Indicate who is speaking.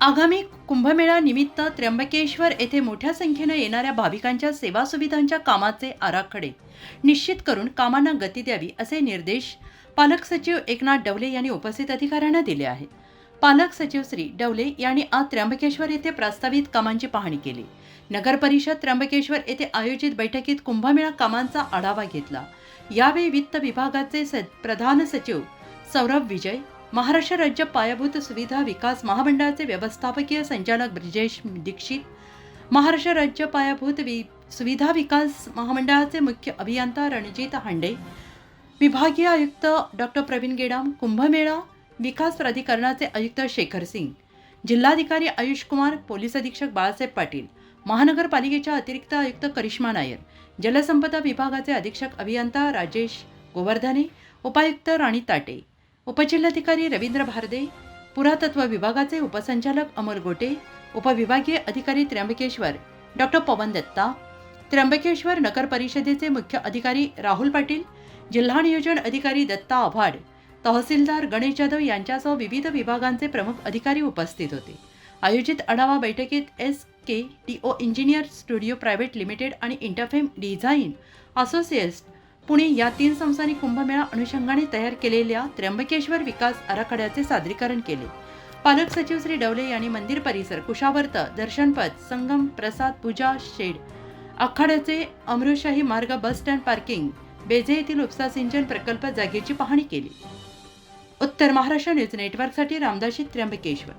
Speaker 1: आगामी कुंभमेळानिमित्त त्र्यंबकेश्वर येथे मोठ्या संख्येनं येणाऱ्या भाविकांच्या सेवा सुविधांच्या कामाचे आराखडे. निश्चित करून कामांना गती द्यावी असे निर्देश पालक सचिव एकनाथ डवले यांनी उपस्थित अधिकाऱ्यांना दिले आहेत. पालक सचिव श्री डवले यांनी आज त्र्यंबकेश्वर येथे प्रस्तावित कामांची पाहणी केली. नगर परिषद त्र्यंबकेश्वर येथे आयोजित बैठकीत कुंभमेळा कामांचा आढावा घेतला. यावेळी वित्त विभागाचे प्रधान सचिव सौरभ विजय महाराष्ट्र राज्य पायाभूत सुविधा विकास महामंडळाचे व्यवस्थापकीय संचालक ब्रिजेश दीक्षित महाराष्ट्र राज्य पायाभूत वि सुविधा विकास महामंडळाचे मुख्य अभियंता रणजित हांडे विभागीय आयुक्त डॉक्टर प्रवीण गेडाम कुंभमेळा विकास प्राधिकरणाचे आयुक्त शेखर सिंग जिल्हाधिकारी आयुष कुमार पोलीस अधीक्षक बाळासाहेब पाटील महानगरपालिकेच्या अतिरिक्त आयुक्त करिश्मा नायर जलसंपदा विभागाचे अधीक्षक अभियंता राजेश गोवर्धने उपायुक्त राणी ताटे उपजिल्हाधिकारी रवींद्र भारदे पुरातत्व विभागाचे उपसंचालक अमोल गोटे उपविभागीय अधिकारी त्र्यंबकेश्वर डॉक्टर पवन दत्ता त्र्यंबकेश्वर नगर परिषदेचे मुख्य अधिकारी राहुल पाटील जिल्हा नियोजन अधिकारी दत्ता आव्हाड तहसीलदार गणेश जाधव यांच्यासह विविध विभागांचे प्रमुख अधिकारी उपस्थित होते. आयोजित आढावा बैठकीत S K T O engineer studio private limited आणि इंटरफेम डिझाईन असोसिएट्स पुणे या तीन संस्थांनी कुंभमेळा अनुषंगाने तयार केलेल्या त्र्यंबकेश्वर विकास आराखड्याचे सादरीकरण केले. पालक सचिव श्री डवले यांनी मंदिर परिसर कुशावर्त दर्शनपथ संगम प्रसाद पूजा शेड आखाड्याचे अमृतशाही मार्ग बस स्टँड पार्किंग बेजे येथील उपसा सिंचन प्रकल्प जागेची पाहणी केली. उत्तर महाराष्ट्र न्यूज नेटवर्कसाठी रामदाशी त्र्यंबकेश्वर.